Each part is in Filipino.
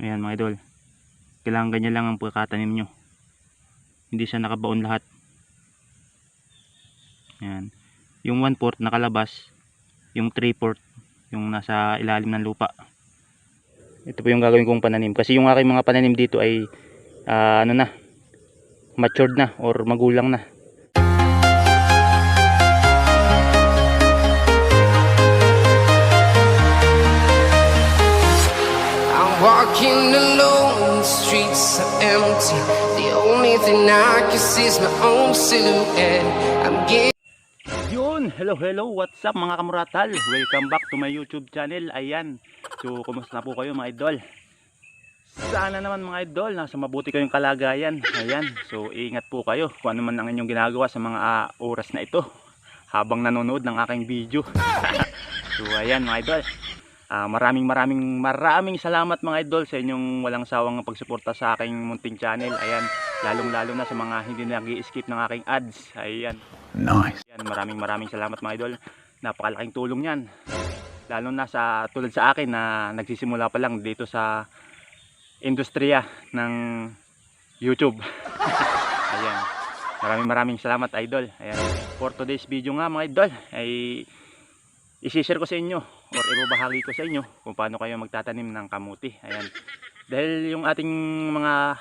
Ayan mga idol. Kailangan ganyan lang ang pagkatanim nyo. Hindi siya nakabaon lahat. Ayan. Yung 1 fourth nakalabas. Yung 3 fourth yung nasa ilalim ng lupa. Ito po yung gagawin kong pananim. Kasi yung aking mga pananim dito ay ah, ano na, matured na or magulang na. Empty. The only thing I can see is my own silhouette. I'm getting. Yun! Hello, hello! What's up mga kamuratal? Welcome back to my YouTube channel. Ayan. So, kumusta na po kayo mga idol? Sana naman mga idol, nasa mabuti kayong kalagayan. Ayan. So, ingat po kayo kung ano man ang inyong ginagawa sa mga ah, oras na ito habang nanonood ng aking video. so, ayan mga idol. Ah, maraming maraming maraming salamat mga idol sa inyong walang sawang pagsuporta sa aking munting channel. Ayan, lalong lalo na sa mga hindi nag-skip ng aking ads. Ayan. Nice. Yan, maraming maraming salamat mga idol. Napakalaking tulong yan. Lalo na sa tulad sa akin na nagsisimula pa lang dito sa industriya ng YouTube. Ayan. Maraming maraming salamat idol. Ayan. For today's video nga mga idol ay isi-share ko sa inyo or ibabahagi ko sa inyo kung paano kayo magtatanim ng kamuti. Ayan. Dahil yung ating mga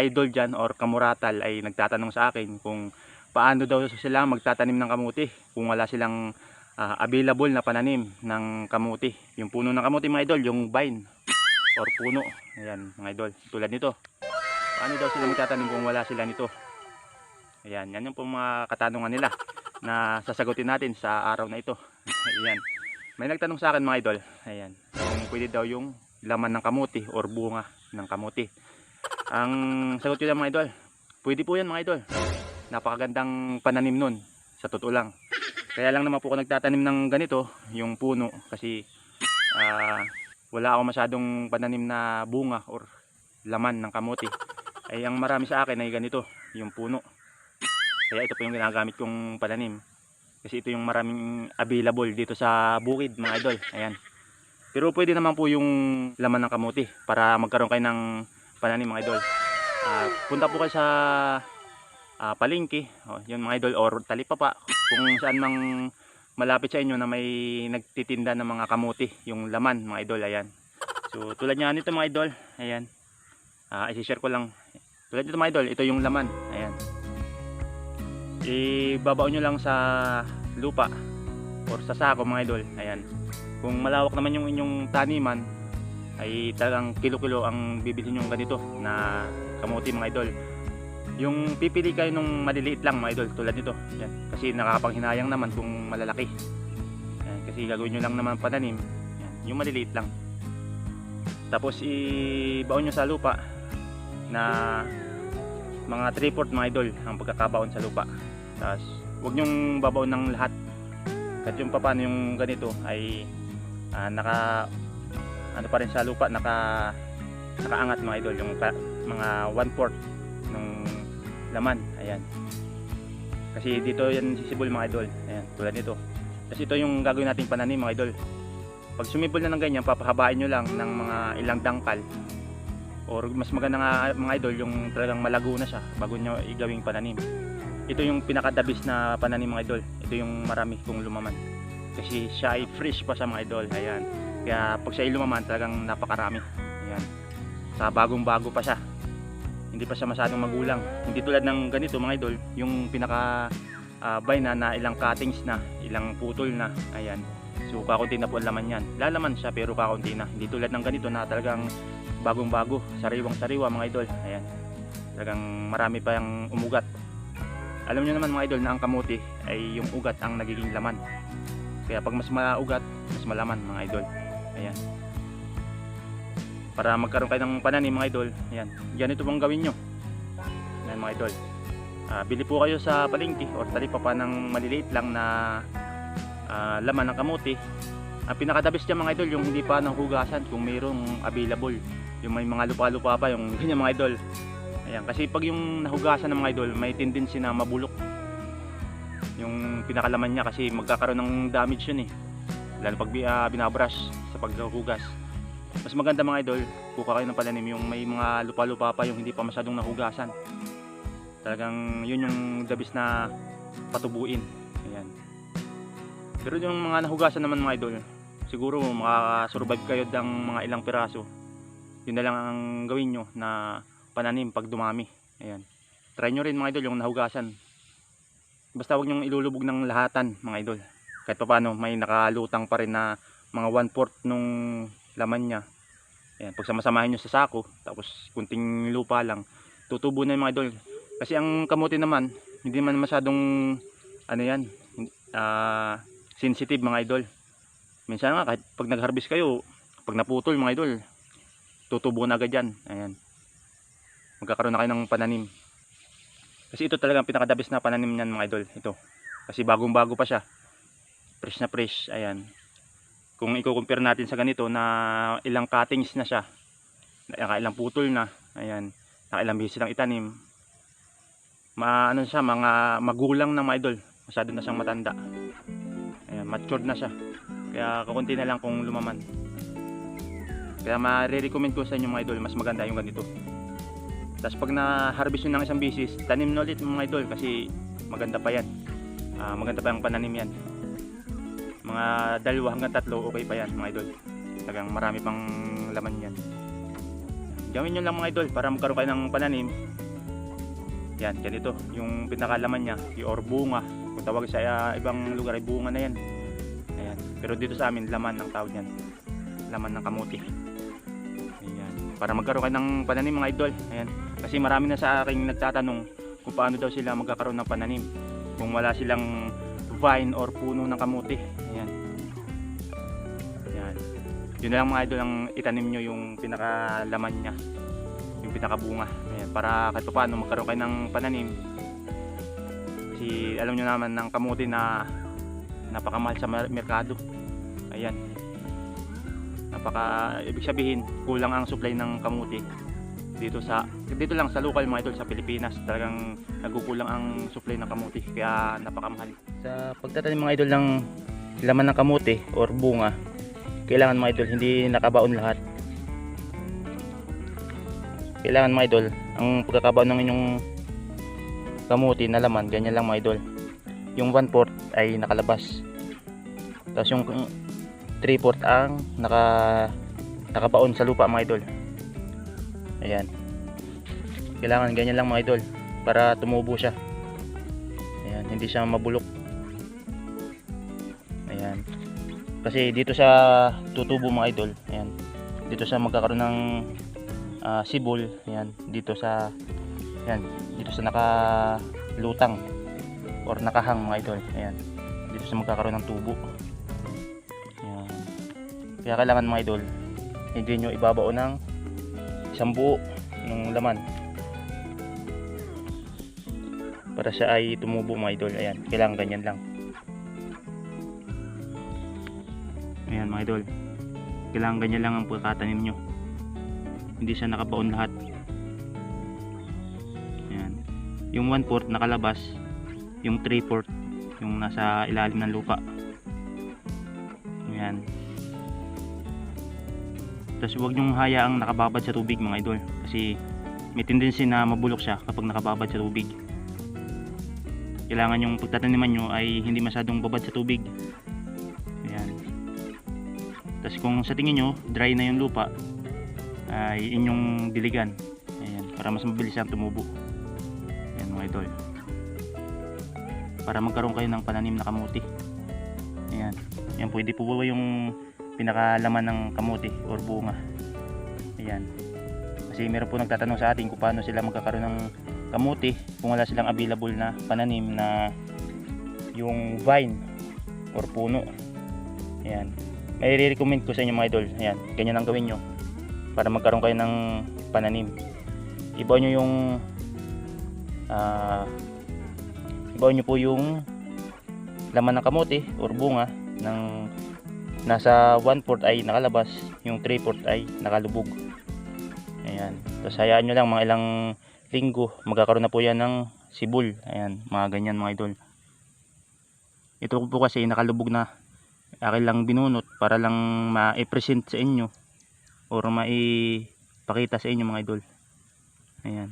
idol dyan or kamuratal ay nagtatanong sa akin kung paano daw sila magtatanim ng kamuti kung wala silang ah, available na pananim ng kamuti. Yung puno ng kamuti mga idol, yung vine or puno. Ayan mga idol, tulad nito. Paano daw sila magtatanim kung wala sila nito? Ayan, yan yung mga katanungan nila na sasagutin natin sa araw na ito. Ayan. May nagtanong sa akin mga idol, ayan, kung pwede daw yung laman ng kamuti or bunga ng kamuti. Ang sagot ko yan mga idol, pwede po yan mga idol. Napakagandang pananim nun sa totoo lang. Kaya lang naman po ako nagtatanim ng ganito yung puno kasi ah, wala ako masyadong pananim na bunga or laman ng kamote ay ang marami sa akin ay ganito yung puno. Kaya ito po yung ginagamit kong pananim kasi ito yung maraming available dito sa bukid mga idol. Ayan. Pero pwede naman po yung laman ng kamote para magkaroon kayo ng pananim mga idol. Ah, punta po kayo sa ah, palengke, oh, yun mga idol. Or talipapa. Kung saan mang malapit sa inyo na may nagtitinda ng mga kamuti, yung laman mga idol, ayan. So tulad niya nito mga idol, ayan. Ah, i-share ko lang. Tulad nito mga idol, ito yung laman, Ibabaw nyo lang sa lupa or sa sako mga idol, ayan. Kung malawak naman yung inyong taniman, ay talagang kilo-kilo ang bibilhin yung ganito na kamuti mga idol yung pipili kayo nung maliliit lang mga idol tulad nito yan. kasi nakapanghinayang naman kung malalaki yan. kasi gagawin nyo lang naman pananim yan. yung maliliit lang tapos ibaon nyo sa lupa na mga 3 4 mga idol ang pagkakabaon sa lupa tapos huwag nyong babaon ng lahat. Kahit yung paano yung ganito ay ah, naka ano pa rin sa lupa naka nakaangat mga idol yung ka- mga 1 fourth ng laman. Ayan. Kasi dito yan sisibol mga idol. Ayan tulad nito. Kasi ito yung gagawin nating pananim mga idol. Pag sumibol na ng ganyan papahabain nyo lang ng mga ilang dangkal. Or mas maganda nga mga idol yung talagang malago na siya bago nyo igawing pananim ito yung pinakadabis na pananim mga idol. Ito yung marami kong lumaman. Kasi siya ay fresh pa sa mga idol. Ayan. Kaya pag siya ay lumaman talagang napakarami. Ayan. Sa bagong bago pa siya. Hindi pa siya masyadong magulang. Hindi tulad ng ganito mga idol yung pinaka ah, vine na, na ilang cuttings na ilang putol na. Ayan. So kakunti na po ang laman yan. Lalaman siya pero kakunti na. Hindi tulad ng ganito na talagang bagong bago sariwang sariwa mga idol. Ayan. Talagang marami pa yung umugat alam nyo naman mga idol na ang kamuti ay yung ugat ang nagiging laman. Kaya pag mas maugat mas malaman mga idol. Ayan. Para magkaroon kayo ng pananim mga idol ayan. Ganito pong gawin nyo. Ayan mga idol. Ah, bili po kayo sa palengke or talipapa ng maliliit lang na ah, laman ng kamuti. Ang pinakadabis dyan mga idol yung hindi pa nahugasan kung mayroong available. Yung may mga lupa-lupa pa yung ganyan mga idol ayan kasi pag yung nahugasan ng mga idol may tendency na mabulok yung pinakalaman niya kasi magkakaroon ng damage yun eh lalo pag uh, binabrush sa paghugas Mas maganda mga idol, kuka kayo ng pananim yung may mga lupa-lupa pa yung hindi pa masyadong nahugasan. Talagang yun yung dabis na patubuin. Ayan. Pero yung mga nahugasan naman mga idol, siguro makakasurvive kayo ng mga ilang piraso. Yun na lang ang gawin nyo na pananim pag dumami. Ayan. Try nyo rin mga idol yung nahugasan. Basta huwag nyong ilulubog ng lahatan mga idol. Kahit pa paano may nakalutang pa rin na mga 1/4 nung laman niya. Ayan, pag samasamahin nyo sa sako, tapos kunting lupa lang, tutubo na yung mga idol. Kasi ang kamuti naman, hindi man masyadong ano yan, ah, sensitive mga idol. Minsan nga kahit pag nag-harvest kayo, pag naputol mga idol, tutubo na agad yan. Ayan. Magkakaroon na kayo ng pananim. Kasi ito talaga ang pinakadabis na pananim niyan mga idol. Ito. Kasi bagong bago pa siya. Fresh na fresh. Ayan. Kung i-compare natin sa ganito na ilang cuttings na siya. Na ilang putol na. Ayan. Na ilang bihis lang itanim. Ma, ano siya, mga magulang na mga idol. Masyado na siyang matanda. Ayan, matured na siya. Kaya kakunti na lang kung lumaman. Kaya ma-recommend ko sa inyo mga idol, mas maganda yung ganito. Tapos pag na-harvest nyo ng isang bisis, tanim na ulit mga idol kasi maganda pa yan. Ah, maganda pa yung pananim yan. Mga dalawa hanggang tatlo, okay pa yan mga idol. Talagang marami pang laman yan. Gawin nyo lang mga idol para magkaroon kayo ng pananim. Yan, ganito. Yung pinakalaman yung or bunga. Kung tawag sa ah, ibang lugar ay bunga na yan. Ayan. Pero dito sa amin, laman ng tawag yan. Laman ng kamuti. Ayan. Para magkaroon kayo ng pananim mga idol. Ayan. Kasi marami na sa akin nagtatanong kung paano daw sila magkakaroon ng pananim. Kung wala silang vine or puno ng kamuti. Ayan. Ayan. Yun na lang mga idol ang itanim nyo yung pinakalaman niya. Yung pinakabunga. Ayan. Para kahit paano magkaroon kayo ng pananim. Kasi alam nyo naman ng kamuti na napakamahal sa mer- merkado. Ayan. Napaka ibig sabihin kulang ang supply ng kamuti dito sa dito lang sa local mga idol sa Pilipinas. Talagang nagkukulang ang supply ng kamuti. Kaya napakamahal. Sa pagtatanim mga idol ng laman ng kamuti or bunga kailangan mga idol hindi nakabaon lahat. Kailangan mga idol ang pagkakabaon ng inyong kamuti na laman ganyan lang mga idol. Yung 1 4 ay nakalabas. Tapos yung 3 4 ang naka nakabaon sa lupa mga idol ayan. Kailangan ganyan lang mga idol para tumubo siya. Ayan hindi siya mabulok. Ayan. Kasi dito sa tutubo mga idol ayan. Dito sa magkakaroon ng ah, sibol ayan. Dito sa ayan dito sa nakalutang or nakahang mga idol ayan. Dito sa magkakaroon ng tubo. Ayan. Kaya kailangan mga idol hindi nyo ibabao ng isang buo ng laman. Para siya ay tumubo mga idol. Ayan kailangan ganyan lang. Ayan mga idol. Kailangan ganyan lang ang pagkatanim nyo. Hindi siya nakabaon lahat. Ayan. Yung 1 4 nakalabas yung 3 4 yung nasa ilalim ng lupa. Ayan tapos huwag nyong hayaang nakababad sa tubig mga idol. Kasi may tendency na mabulok siya kapag nakababad sa tubig. Kailangan yung pagtataniman nyo ay hindi masyadong babad sa tubig. Ayan. Tapos kung sa tingin nyo dry na yung lupa ay inyong diligan. Ayan para mas mabilis siyang tumubo. Ayan mga idol. Para magkaroon kayo ng pananim na kamuti ayan. Yan pwede po yung pinakalaman ng kamuti or bunga. Ayan. Kasi meron po nagtatanong sa atin kung paano sila magkakaroon ng kamuti kung wala silang available na pananim na yung vine or puno. Ayan. May recommend ko sa inyo mga idol. Ayan. Ganyan ang gawin nyo para magkaroon kayo ng pananim. Ibaw nyo yung ah ibaw nyo po yung laman ng kamuti or bunga ng nasa 1 4 ay nakalabas yung 3 4 ay nakalubog ayan tapos hayaan nyo lang mga ilang linggo magkakaroon na po yan ng sibol ayan mga ganyan mga idol ito po kasi nakalubog na akin lang binunot para lang ma-present sa inyo or maipakita sa inyo mga idol. Ayan.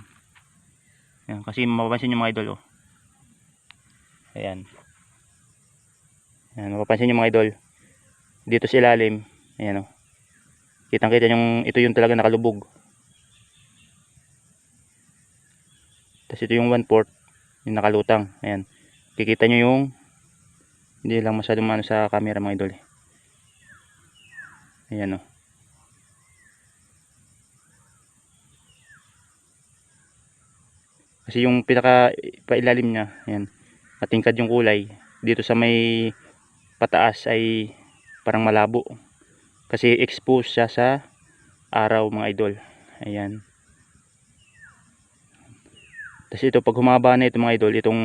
Ayan, kasi mapapansin nyo mga idol oh. Ayan. Ayan, mapapansin nyo mga idol. Dito sa ilalim, ayan oh. Kitang kita yung ito yung talaga nakalubog. Tapos ito yung 1 port yung nakalutang. Ayan. Kikita nyo yung hindi lang masyadong ano sa camera mga idol. eh. Ayan oh. Kasi yung pinaka pailalim niya, ayan. Matingkad yung kulay. Dito sa may pataas ay parang malabo. Kasi exposed siya sa araw mga idol. Ayan. Tapos ito pag humaba na ito mga idol, itong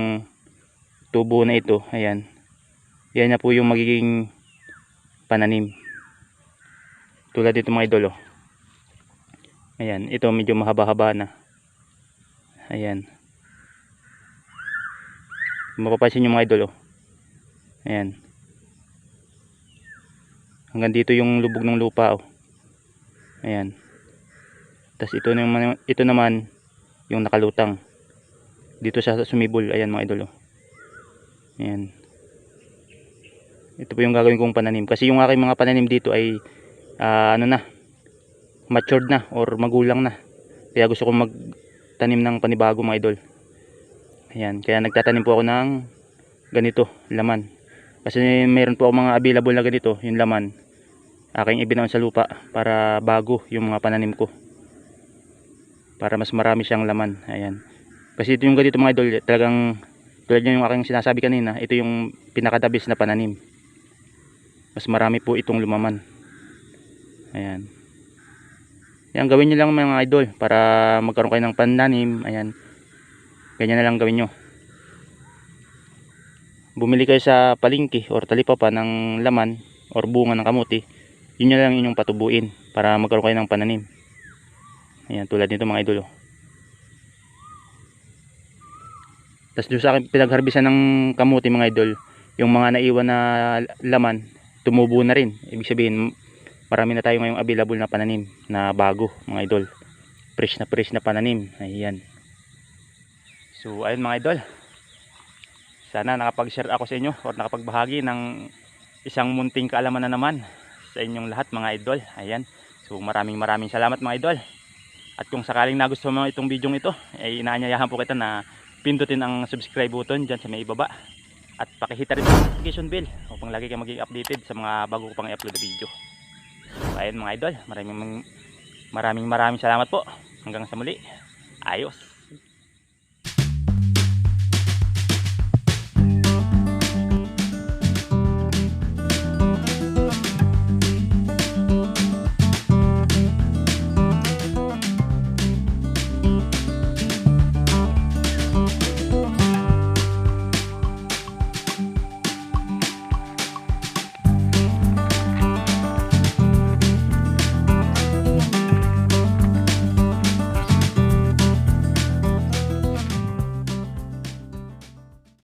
tubo na ito, ayan. Yan na po yung magiging pananim. Tulad dito mga idol oh. Ayan, ito medyo mahaba-haba na. Ayan. Mapapansin nyo mga idol oh. Ayan. Hanggang dito yung lubog ng lupa oh. Ayan. Tapos ito naman, ito naman yung nakalutang. Dito sa sumibol. Ayan mga idol oh. Ayan. Ito po yung gagawin kong pananim. Kasi yung aking mga pananim dito ay ah, ano na, matured na or magulang na. Kaya gusto kong magtanim ng panibago mga idol. Ayan, kaya nagtatanim po ako ng ganito, laman. Kasi meron po ako mga available na ganito, yung laman. Aking ibinaon sa lupa para bago yung mga pananim ko. Para mas marami siyang laman. Ayan. Kasi ito yung ganito mga idol, talagang tulad yung aking sinasabi kanina, ito yung pinakadabis na pananim. Mas marami po itong lumaman. Ayan. Yan, gawin nyo lang mga idol para magkaroon kayo ng pananim. Ayan. Ganyan na lang gawin nyo. Bumili kayo sa palingki or talipapa ng laman or bunga ng kamuti. Yun na lang inyong patubuin para magkaroon kayo ng pananim. Ayan, tulad nito mga idol. oh. Tapos doon sa akin pinagharbisan ng kamuti mga idol, yung mga naiwan na laman, tumubo na rin. Ibig sabihin, marami na tayo ngayong available na pananim na bago mga idol. Fresh na fresh na pananim. Ayan. So ayun mga idol. Sana nakapag-share ako sa inyo or nakapagbahagi ng isang munting kaalaman na naman sa inyong lahat mga idol. Ayan. So maraming maraming salamat mga idol. At kung sakaling nagustuhan mo itong video ito, ay inaanyayahan po kita na pindutin ang subscribe button dyan sa may ibaba. At pakihita rin ang notification bell upang lagi kang maging updated sa mga bago ko pang i-upload na video. So, ayun mga idol, maraming maraming maraming salamat po. Hanggang sa muli. Ayos.